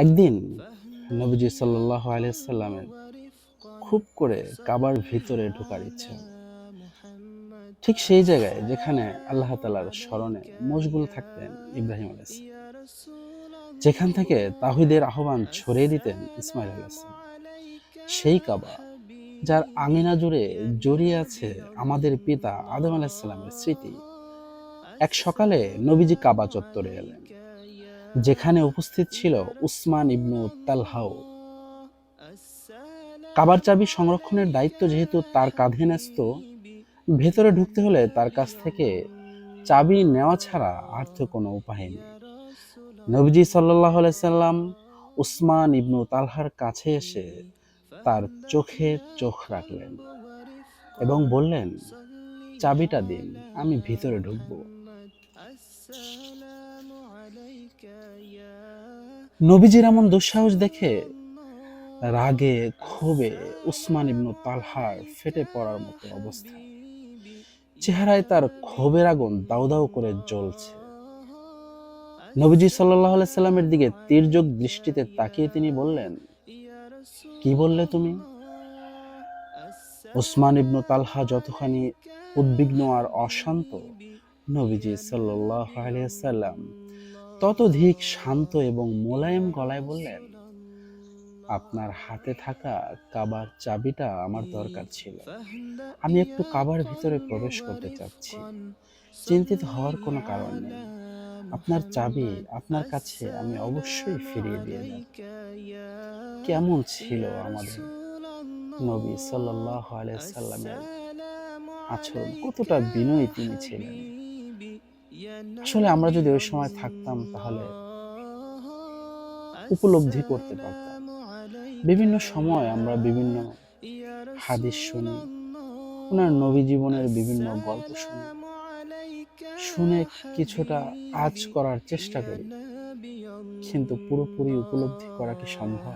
একদিন নবীজি সাল্লাহ আলিয়াল্লামের খুব করে কাবার ভিতরে ঢোকার ইচ্ছে। ঠিক সেই জায়গায় যেখানে আল্লাহ তালার স্মরণে মশগুল থাকতেন ইব্রাহিম আলাইসালাম যেখান থেকে তাহিদের আহ্বান ছড়িয়ে দিতেন ইসমাইল আলাইসালাম সেই কাবা যার আঙিনা জুড়ে জড়িয়ে আছে আমাদের পিতা আদম আলাইসালামের স্মৃতি। এক সকালে নবীজি কাবা চত্বরে এলেন। যেখানে উপস্থিত ছিল উসমান ইবনু তালহাও। কাবার চাবি সংরক্ষণের দায়িত্ব যেহেতু তার কাঁধে ন্যস্ত, ভেতরে ঢুকতে হলে তার কাছ থেকে চাবি নেওয়া ছাড়া আর তো কোনো উপায় নেই। নবীজি সাল্লাহ সাল্লাম উসমান ইবনু তালহার কাছে এসে তার চোখে চোখ রাখলেন এবং বললেন, চাবিটা দিন, আমি ভিতরে ঢুকবো। নবীজির এমন দুঃসাহস দেখে রাগে, ক্ষোভে উসমান ইবনু তালহার ফেটে পড়ার মতো অবস্থা। চেহারায় তার ক্ষোভের আগুন দাউ দাউ করে জ্বলছে। নবীজি সাল্লাহ সাল্লামের দিকে তীর্যক দৃষ্টিতে তাকিয়ে তিনি বললেন, কি বললে তুমি? উসমান ইবনু তালহা যতখানি উদ্বিগ্ন আর অশান্ত নবীজি আলিয়াল্লাম ততোধিক শান্ত এবং মোলায়েম গলায় বললেন, আপনার হাতে থাকা কাবার চাবিটা আমার দরকার ছিল। আমি একটু কাবার ভিতরে প্রবেশ করতে চাচ্ছি। চিন্তিত হওয়ার কোনো কারণ নেই। আপনার চাবি আপনার কাছে আমি অবশ্যই ফিরিয়ে দিয়ে কেমন ছিল আমাদের নবী সাল্লাহ সাল্লামের আচরণ? কতটা বিনয়ী তিনি ছিলেন। আসলে আমরা যদি ওই সময় থাকতাম, তাহলে উপলব্ধি করতে পারতাম। বিভিন্ন সময় আমরা বিভিন্ন হাদিস শুনি, ওনার নবী জীবনের বিভিন্ন গল্প শুনি, শুনে কিছুটা আজ করার চেষ্টা করি, কিন্তু পুরোপুরি উপলব্ধি করা কি সম্ভব?